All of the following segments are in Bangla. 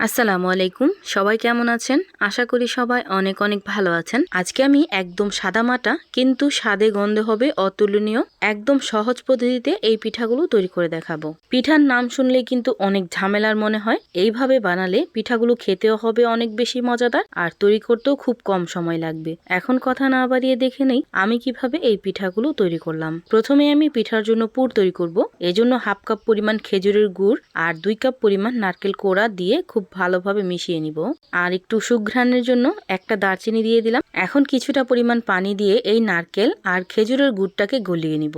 আসসালামু আলাইকুম। সবাই কেমন আছেন? আশা করি সবাই অনেক অনেক ভালো আছেন। আজকে আমি একদম সাদামাটা কিন্তু স্বাদে গন্ধে হবে অতুলনীয়। একদম সহজ পদ্ধতিতে এই পিঠাগুলো তৈরি করে দেখাবো। পিঠার নাম শুনলেই কিন্তু অনেক ঝামেলার মনে হয়। এইভাবে বানালে পিঠাগুলো খেতেও হবে অনেক বেশি মজাদার আর তৈরি করতেও খুব কম সময় লাগবে। এখন কথা না বাড়িয়ে দেখে নেই আমি কীভাবে এই পিঠাগুলো তৈরি করলাম। প্রথমে আমি পিঠার জন্য পুর তৈরি করব। এজন্য হাফ কাপ পরিমাণ খেজুরের গুড় আর দুই কাপ পরিমাণ নারকেল কোড়া দিয়ে খুব ভালোভাবে মিশিয়ে নিব। আর একটু সুঘ্রাণের জন্য একটা দারচিনি দিয়ে দিলাম। এখন কিছুটা পরিমাণ পানি দিয়ে এই নারকেল আর খেজুরের গুড়টাকে গলিয়ে নিব।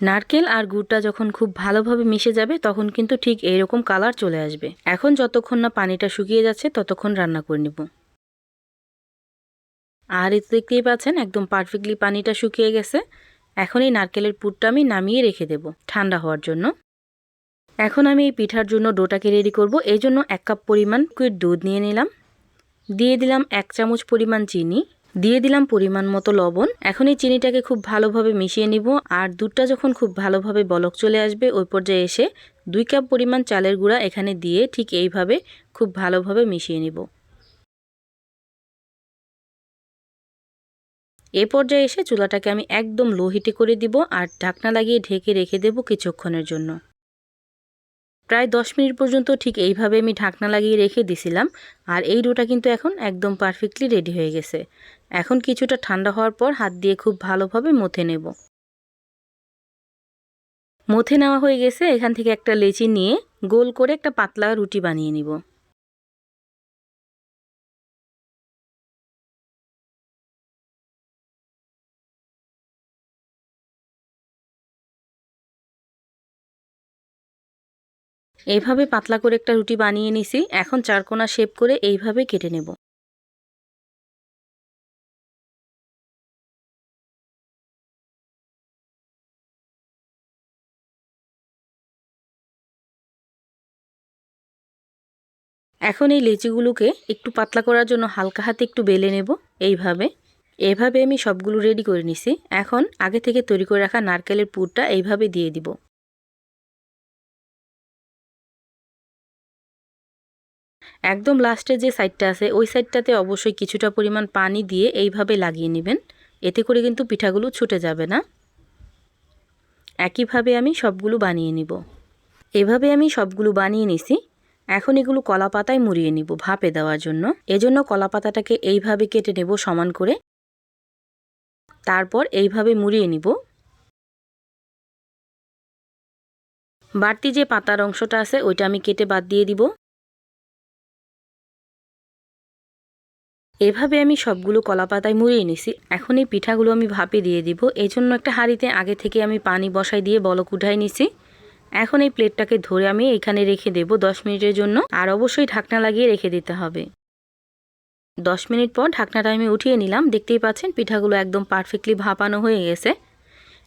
নারকেল আর গুড়টা যখন খুব ভালোভাবে মিশে যাবে, তখন কিন্তু ঠিক এইরকম কালার চলে আসবে। এখন যতক্ষণ না পানিটা শুকিয়ে যাচ্ছে, ততক্ষণ রান্না করে নিব। আর এতে দেখতেই পাচ্ছেন, একদম পারফেক্টলি পানিটা শুকিয়ে গেছে। এখন এই নারকেলের পুরটা আমি নামিয়ে রেখে দেব ঠান্ডা হওয়ার জন্য। এখন আমি এই পিঠার জন্য ডোটাকে রেডি করব। এই জন্য এক কাপ পরিমাণ কুইট দুধ নিয়ে নিলাম। দিয়ে দিলাম এক চামচ পরিমাণ চিনি। দিয়ে দিলাম পরিমাণ মতো লবণ। এখন এই চিনিটাকে খুব ভালোভাবে মিশিয়ে নিব। আর দুধটা যখন খুব ভালোভাবে বলক চলে আসবে, ওই পর্যায়ে এসে দুই কাপ পরিমাণ চালের গুঁড়া এখানে দিয়ে ঠিক এইভাবে খুব ভালোভাবে মিশিয়ে নিব। এ পর্যায়ে এসে চুলাটাকে আমি একদম লো হিটে করে দিব। আর ঢাকনা লাগিয়ে ঢেকে রেখে দেব কিছুক্ষণের জন্য। প্রায় দশ মিনিট পর্যন্ত ঠিক এইভাবে আমি ঢাকনা লাগিয়ে রেখে দিছিলাম আর এই ডোটা কিন্তু এখন একদম পারফেক্টলি রেডি হয়ে গেছে। এখন কিছুটা ঠান্ডা হওয়ার পর হাত দিয়ে খুব ভালোভাবে মথে নেব। মথে নেওয়া হয়ে গেছে, এখান থেকে একটা লেচি নিয়ে গোল করে একটা পাতলা রুটি বানিয়ে নিব। এইভাবে পাতলা করে একটা রুটি বানিয়ে নিছি। এখন চারকোনা শেপ করে এইভাবে কেটে নেব। এখন এই লেচিগুলোকে একটু পাতলা করার জন্য হালকা হাতে একটু বেলে নেব এইভাবে। এভাবে আমি সবগুলো রেডি করে নিছি। এখন আগে থেকে তৈরি করে রাখা নারকেলের পুরটা এইভাবে দিয়ে দিব। একদম লাস্টে যে সাইডটা আছে, ওই সাইডটাতে অবশ্যই কিছুটা পরিমাণ পানি দিয়ে এইভাবে লাগিয়ে নেবেন। এতে করে কিন্তু পিঠাগুলো ছুটে যাবে না। একইভাবে আমি সবগুলো বানিয়ে নিব। এভাবে আমি সবগুলো বানিয়ে নিছি। এখন এগুলো কলা পাতায় মুড়িয়ে নিব ভাপে দেওয়ার জন্য। এজন্য কলা পাতাটাকে এইভাবে কেটে নেব সমান করে। তারপর এইভাবে মুড়িয়ে নিব। বাড়তি যে পাতার অংশটা আছে, ওইটা আমি কেটে বাদ দিয়ে দিব। এভাবে আমি সবগুলো কলা পাতায় মুড়িয়ে নিছি এখন এই পিঠাগুলো আমি ভাপে দিয়ে দিব। এই জন্য একটা হাঁড়িতে আগে থেকে আমি পানি বসাই দিয়ে বলক উঠাই নিছি। এখন এই প্লেটটাকে ধরে আমি এখানে রেখে দেব দশ মিনিটের জন্য। আর অবশ্যই ঢাকনা লাগিয়ে রেখে দিতে হবে। দশ মিনিট পর ঢাকনাটা আমি উঠিয়ে নিলাম। দেখতেই পাচ্ছেন, পিঠাগুলো একদম পারফেক্টলি ভাপানো হয়ে গেছে।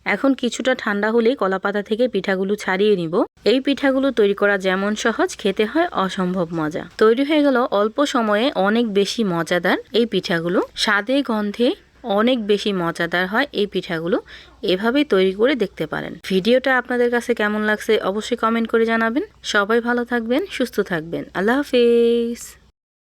এখন কিছুটা ঠান্ডা হলেই কলাপাতা থেকে পিঠাগুলো ছাড়িয়ে নিব। এই পিঠাগুলো তৈরি করা যেমন সহজ, খেতে হয় অসম্ভব মজা। তৈরি হয়ে গেল অল্প সময়ে অনেক বেশি মজাদার এই পিঠাগুলো। স্বাদে, গন্ধে অনেক বেশি মজাদার হয় এই পিঠাগুলো। এভাবেই তৈরি করে দেখতে পারেন। ভিডিওটা আপনাদের কাছে কেমন লাগছে অবশ্যই কমেন্ট করে জানাবেন। সবাই ভালো থাকবেন, সুস্থ থাকবেন। আল্লাহ হাফিজ।